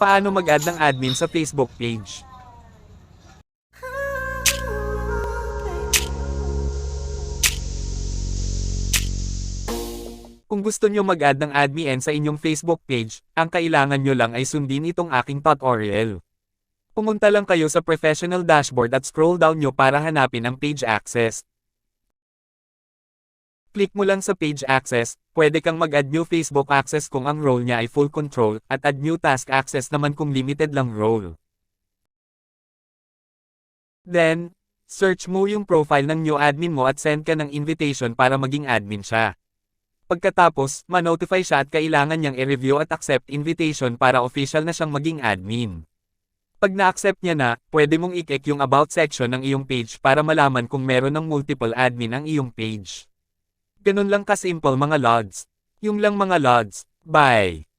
Paano mag-add ng admin sa Facebook page? Kung gusto nyo mag-add ng admin sa inyong Facebook page, ang kailangan nyo lang ay sundin itong aking tutorial. Pumunta lang kayo sa professional dashboard at scroll down nyo para hanapin ang page access. Click mo lang sa page access, pwede kang mag-add new Facebook access kung ang role niya ay full control, at add new task access naman kung limited lang role. Then, search mo yung profile ng new admin mo at send ka ng invitation para maging admin siya. Pagkatapos, ma-notify siya at kailangan niyang i-review at accept invitation para official na siyang maging admin. Pag na-accept niya na, pwede mong i-click yung about section ng iyong page para malaman kung meron ng multiple admin ang iyong page. Ganun lang kasimple mga lods. Yung lang mga lods. Bye!